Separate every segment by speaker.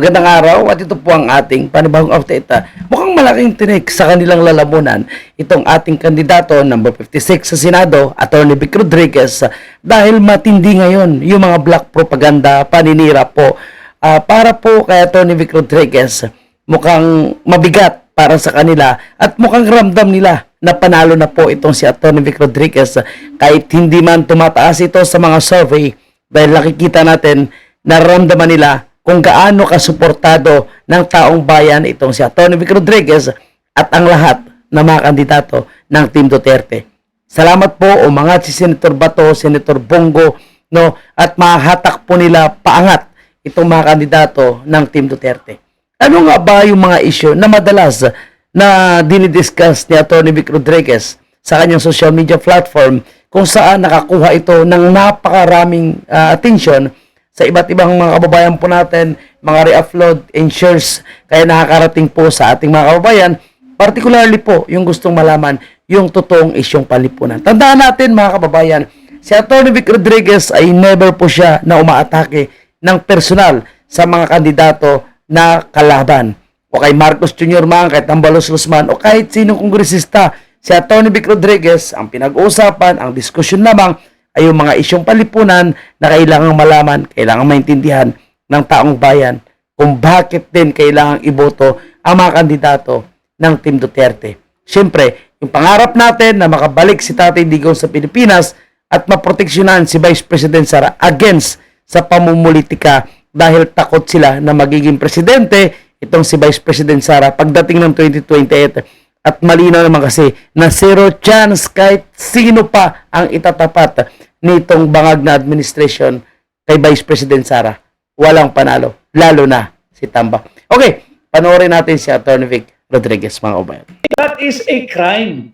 Speaker 1: Magandang araw at ito po ang ating panibagong update. Ah, Mukhang malaking tinik sa kanilang lalamunan itong ating kandidato number 56 sa Senado, Attorney Vic Rodriguez ah, dahil matindi ngayon yung mga black propaganda, paninira po Ah, para po kay Attorney Vic Rodriguez mukhang mabigat para sa kanila at mukhang ramdam nila na panalo na po itong si Attorney Vic Rodriguez ah, kahit hindi man tumataas ito sa mga survey dahil nakikita natin nararamdaman nila kung gaano kasuportado ng taong bayan itong si Atty. Vic Rodriguez at ang lahat na mga kandidato ng Team Duterte. Salamat po o mga si Senator Bato, Senator Bongo, no, at mahatak po nila paangat itong mga kandidato ng Team Duterte. Ano nga ba yung mga issue na madalas na dinidiscuss ni Atty. Vic Rodriguez sa kanyang social media platform kung saan nakakuha ito ng napakaraming ah, attention sa iba't ibang mga kababayan po natin, mga re-upload and shares, kaya nakakarating po sa ating mga kababayan, particularly po yung gustong malaman yung totoong isyong palipunan. Tandaan natin mga kababayan, si Atty. Vic Rodriguez ay never po siya na umaatake ng personal sa mga kandidato na kalaban. O kay Marcos Jr. man, kahit Tambalos Guzman, o kahit sinong kongresista, si Atty. Vic Rodriguez, ang pinag-uusapan, ang diskusyon lamang ay yung mga isyong palipunan na kailangang malaman, kailangang maintindihan ng taong bayan kung bakit din kailangang iboto ang mga kandidato ng Team Duterte. Siyempre, yung pangarap natin na makabalik si Tatay Digong sa Pilipinas at maproteksyonan si Vice President Sara against sa pamumulitika dahil takot sila na magiging presidente itong si Vice President Sara pagdating ng 2028 at malinaw naman kasi na zero chance kahit sino pa ang itatapat nitong bangag na administration kay Vice President Sara. Walang panalo, lalo na si Tamba. Okay, panoorin natin si Atty. Vic Rodriguez, mga kabayan.
Speaker 2: That is a crime.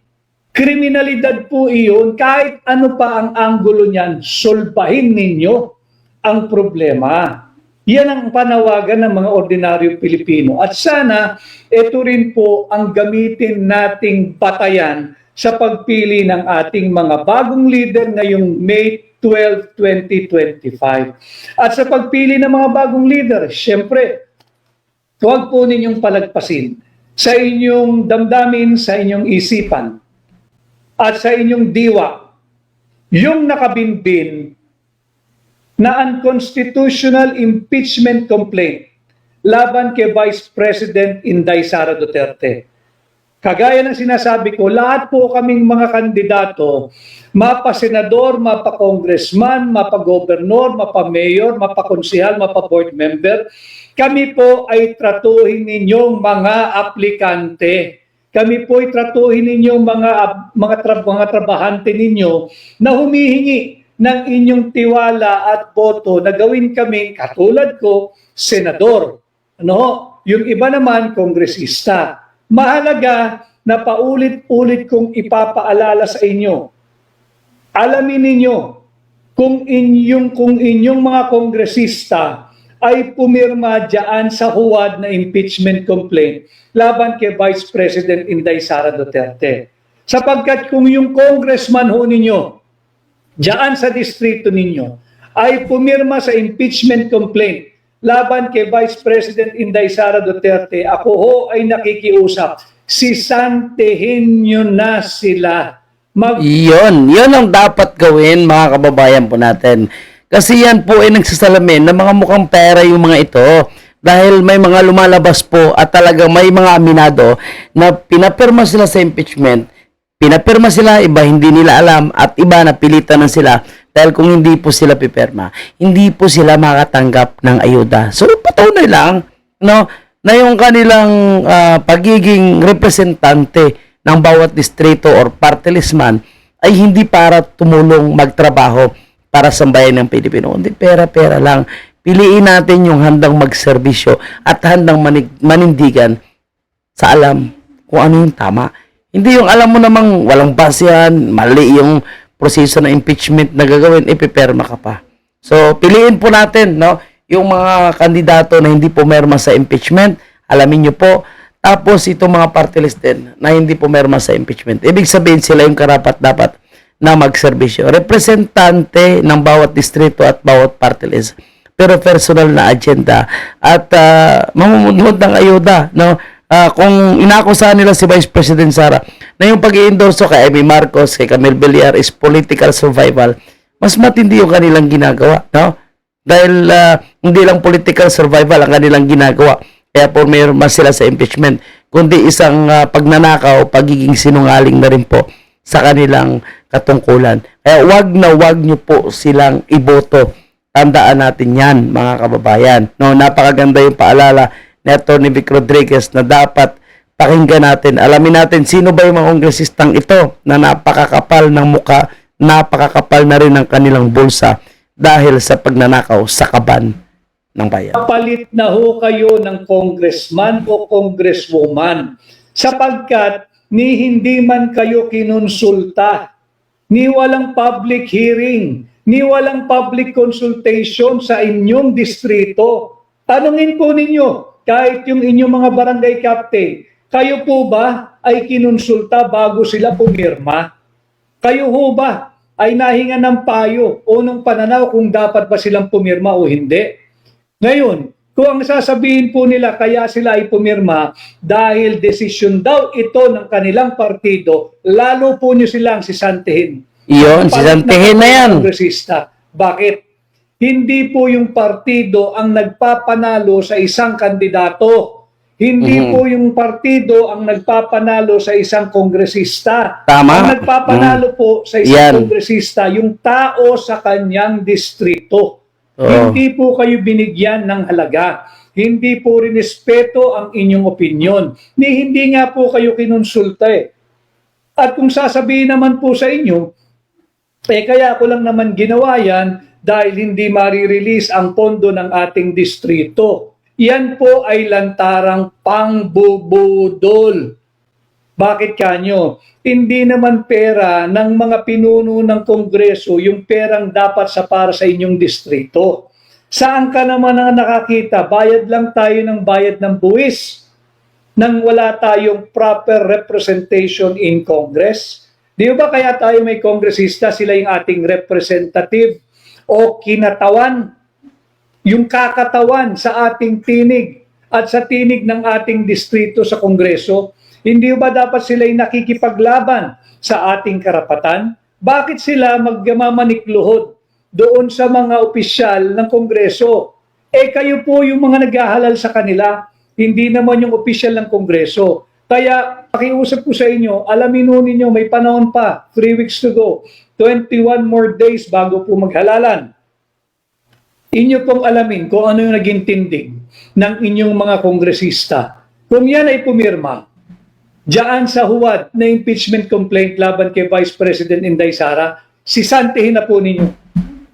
Speaker 2: Kriminalidad po iyon. Kahit ano pa ang anggulo niyan, sulpahin ninyo ang problema. Yan ang panawagan ng mga ordinaryo Pilipino. At sana, ito rin po ang gamitin nating batayan sa pagpili ng ating mga bagong leader ngayong May 12, 2025. At sa pagpili ng mga bagong leader, syempre, huwag po ninyong palagpasin sa inyong damdamin, sa inyong isipan, at sa inyong diwa, yung nakabinbin na unconstitutional impeachment complaint laban kay Vice President Inday Sara Duterte. Kagaya ng sinasabi ko, lahat po kaming mga kandidato, mapa-senador, mapa-congressman, mapa-gobernor, mapa-mayor, mapa-konsihal, mapa-board member, kami po ay tratuhin ninyong mga aplikante. Kami po ay tratuhin ninyong mga mga, tra- mga trabahante ninyo na humihingi ng inyong tiwala at boto na gawin kami katulad ko, senador. Ano? Yung iba naman, kongresista. Mahalaga na paulit-ulit kong ipapaalala sa inyo. Alamin ninyo kung inyong kung inyong mga kongresista ay pumirma diyan sa huwad na impeachment complaint laban kay Vice President Inday Sara Duterte. Sapagkat kung yung congressman ho ninyo diyan sa distrito ninyo ay pumirma sa impeachment complaint laban kay Vice President Inday Sara Duterte, ako ho ay nakikiusap, sisantehin nyo na sila. Mag
Speaker 1: Iyon, yun ang dapat gawin mga kababayan po natin. Kasi yan po ay nagsasalamin na mga mukhang pera yung mga ito. Dahil may mga lumalabas po at talagang may mga aminado na pinapirma sila sa impeachment. Pinapirma sila, iba hindi nila alam at iba napilitan na sila dahil kung hindi po sila pipirma, hindi po sila makatanggap ng ayuda. So, patunay lang, no, na yung kanilang ah, pagiging representante ng bawat distrito or party ay hindi para tumulong magtrabaho para sa bayan ng Pilipino. Hindi pera-pera lang. Piliin natin yung handang magserbisyo at handang manindigan sa alam kung ano yung tama. Hindi yung alam mo namang walang base yan, mali yung proseso ng impeachment na gagawin, ipiperma ka pa. So, piliin po natin, no? Yung mga kandidato na hindi pumerma sa impeachment, alamin nyo po. Tapos, itong mga party list din na hindi pumerma sa impeachment. Ibig sabihin sila yung karapat dapat na magserbisyo. Representante ng bawat distrito at bawat party list. pero personal na agenda at uh, mamumunud ng ayuda no Ah, kung inakusahan nila si Vice President Sara na yung pag-iendorso kay Amy Marcos kay Camille Villar is political survival mas matindi yung kanilang ginagawa no? Dahil ah, hindi lang political survival ang kanilang ginagawa. Kaya po mayroon mas sila sa impeachment kundi isang ah, pagnanakaw pagiging sinungaling na rin po sa kanilang katungkulan. Kaya wag na wag nyo po silang iboto. Tandaan natin yan mga kababayan. No napakaganda yung paalala ni Atty. Vic Rodriguez na dapat pakinggan natin alamin natin sino ba yung mga kongresistang ito na napakakapal ng muka napakakapal na rin ng kanilang bulsa dahil sa pagnanakaw sa kaban ng bayan
Speaker 2: Palit na ho kayo ng congressman o congresswoman sapagkat ni hindi man kayo kinonsulta, ni walang public hearing, ni walang public consultation sa inyong distrito. Tanungin po ninyo, kahit yung inyong mga barangay captain, kayo po ba ay kinonsulta bago sila pumirma? Kayo ho ba ay nahinga ng payo o ng pananaw kung dapat ba silang pumirma o hindi? Ngayon, kung ang sasabihin po nila kaya sila ay pumirma dahil desisyon daw ito ng kanilang partido, lalo po nyo silang sisantihin.
Speaker 1: iyon sisantihin na yan
Speaker 2: Kongresista. Bakit? Hindi po yung partido ang nagpapanalo sa isang kandidato. Hindi
Speaker 1: Mhm.
Speaker 2: po yung partido ang nagpapanalo sa isang kongresista.
Speaker 1: Tama.
Speaker 2: Ang nagpapanalo po sa isang
Speaker 1: Yan.
Speaker 2: kongresista, yung tao sa kanyang distrito.
Speaker 1: Oo.
Speaker 2: Hindi po kayo binigyan ng halaga. Hindi po rinespeto ang inyong opinion. Ni hindi nga po kayo kinonsulta eh. At kung sasabihin naman po sa inyo, eh kaya ako lang naman ginawa yan dahil hindi marirelease ang pondo ng ating distrito. Yan po ay lantarang pangbubudol. Bakit kanyo? Hindi naman pera ng mga pinuno ng Kongreso yung perang dapat sa para sa inyong distrito. Saan ka naman ang nakakita? Bayad lang tayo ng bayad ng buwis nang wala tayong proper representation in Congress. Di ba kaya tayo may kongresista, sila yung ating representative o kinatawan, yung kakatawan sa ating tinig at sa tinig ng ating distrito sa Kongreso, hindi ba dapat sila yung nakikipaglaban sa ating karapatan? Bakit sila magmamanikluhod doon sa mga opisyal ng Kongreso? Eh kayo po yung mga naghahalal sa kanila, hindi naman yung opisyal ng Kongreso. Kaya pakiusap ko sa inyo, alamin ho ninyo may panahon pa, 3 weeks to go, 21 more days bago po maghalalan. Inyo pong alamin kung ano yung naging tindig ng inyong mga kongresista. Kung yan ay pumirma, Diyan sa huwad na impeachment complaint laban kay Vice President Inday Sara, sisantihin na po ninyo.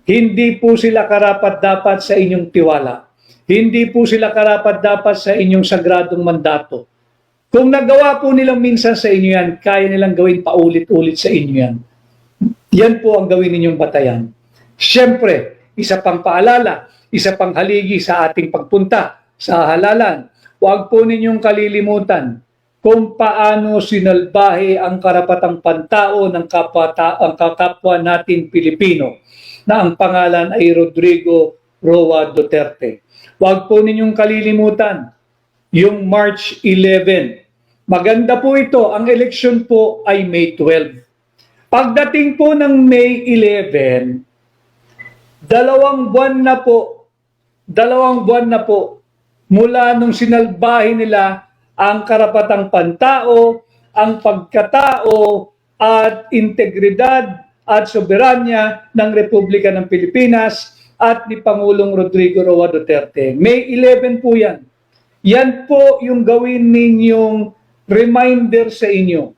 Speaker 2: Hindi po sila karapat-dapat sa inyong tiwala. Hindi po sila karapat-dapat sa inyong sagradong mandato. Kung nagawa po nilang minsan sa inyo yan, kaya nilang gawin paulit-ulit sa inyo yan. Yan po ang gawin ninyong batayan. Siyempre, isa pang paalala, isa pang haligi sa ating pagpunta sa halalan. Huwag po ninyong kalilimutan kung paano sinalbahe ang karapatang pantao ng kapwa, ang kakapwa natin Pilipino na ang pangalan ay Rodrigo Roa Duterte. Huwag po ninyong kalilimutan yung March 11. Maganda po ito. Ang election po ay May 12. Pagdating po ng May 11, dalawang buwan na po, dalawang buwan na po mula nung sinalbahe nila ang karapatang pantao, ang pagkatao at integridad at soberanya ng Republika ng Pilipinas at ni Pangulong Rodrigo Roa Duterte. May 11 po yan. Yan po yung gawin ninyong reminder sa inyo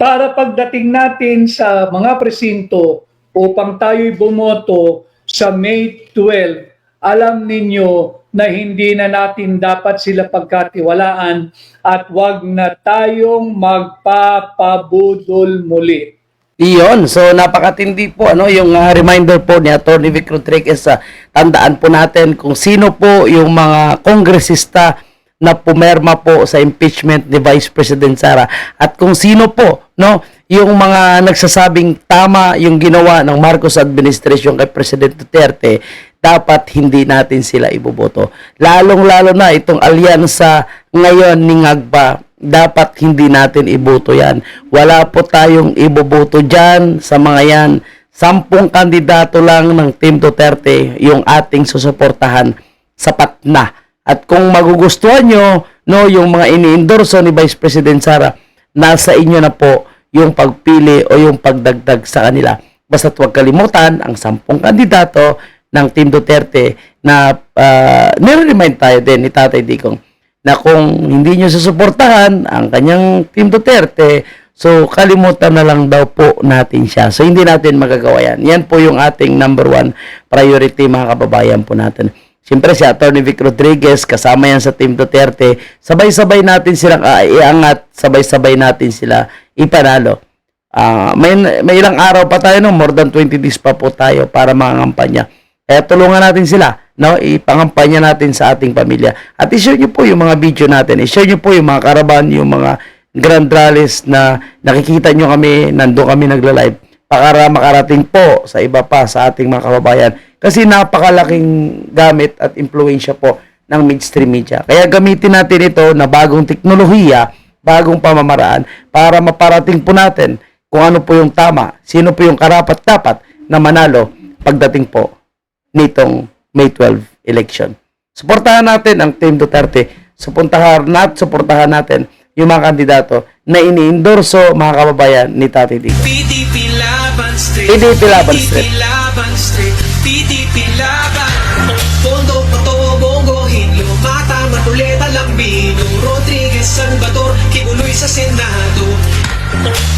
Speaker 2: para pagdating natin sa mga presinto upang tayo'y bumoto sa May 12, alam ninyo na hindi na natin dapat sila pagkatiwalaan at wag na tayong magpapabudol muli.
Speaker 1: Iyon, so napakatindi po ano yung ah, reminder po ni Atty. Vic Rodriguez sa tandaan po natin kung sino po yung mga kongresista na pumerma po sa impeachment ni Vice President Sara at kung sino po no yung mga nagsasabing tama yung ginawa ng Marcos administration kay President Duterte dapat hindi natin sila iboboto. Lalong-lalo na itong alyansa ngayon ni Ngagba, dapat hindi natin iboto yan. Wala po tayong iboboto dyan sa mga yan. Sampung kandidato lang ng Team Duterte yung ating susuportahan sapat na. At kung magugustuhan nyo, no, yung mga ini-endorso ni Vice President Sara, nasa inyo na po yung pagpili o yung pagdagdag sa kanila. Basta't huwag kalimutan ang sampung kandidato ng Team Duterte na uh, nire-remind tayo din ni Tatay Digong na kung hindi nyo susuportahan ang kanyang Team Duterte, so kalimutan na lang daw po natin siya. So hindi natin magagawa yan. Yan po yung ating number one priority mga kababayan po natin. Siyempre si Atty. Vic Rodriguez, kasama yan sa Team Duterte, sabay-sabay natin silang ah, iangat, sabay-sabay natin sila ipanalo. Ah, may, may ilang araw pa tayo, no? more than 20 days pa po tayo para mangangampanya. Kaya tulungan natin sila, no? ipangampanya natin sa ating pamilya. At i-share nyo po yung mga video natin, i-share nyo po yung mga karaban, yung mga grand rallies na nakikita nyo kami, nando kami nagla-live para makarating po sa iba pa sa ating mga kababayan. Kasi napakalaking gamit at impluensya po ng mainstream media. Kaya gamitin natin ito na bagong teknolohiya, bagong pamamaraan para maparating po natin kung ano po yung tama, sino po yung karapat-dapat na manalo pagdating po nitong May 12 election. Suportahan natin ang Team Duterte. Suportahan nat suportahan natin yung mga kandidato na ini-endorso mga kababayan ni Tati Digong.
Speaker 3: PDP Laban Street
Speaker 1: PDP Laban Street.
Speaker 3: PDP Laban Street PDP Laban Pondo, Pato, Bongo, Hinlo Mata, Matuleta, Lambino Rodriguez, Salvador Kibuloy sa Senado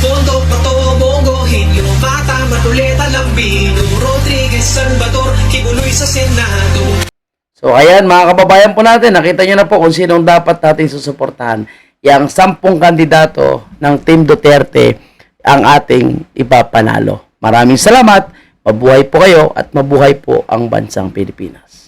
Speaker 3: Pondo, Pato, Bongo, Hinlo Mata, Matuleta, Lambino Rodriguez, Salvador Kibuloy sa Senado
Speaker 1: So ayan mga kababayan po natin, nakita nyo na po kung sinong dapat natin susuportahan. Yang sampung kandidato ng Team Duterte ang ating ipapanalo. Maraming salamat, mabuhay po kayo at mabuhay po ang bansang Pilipinas.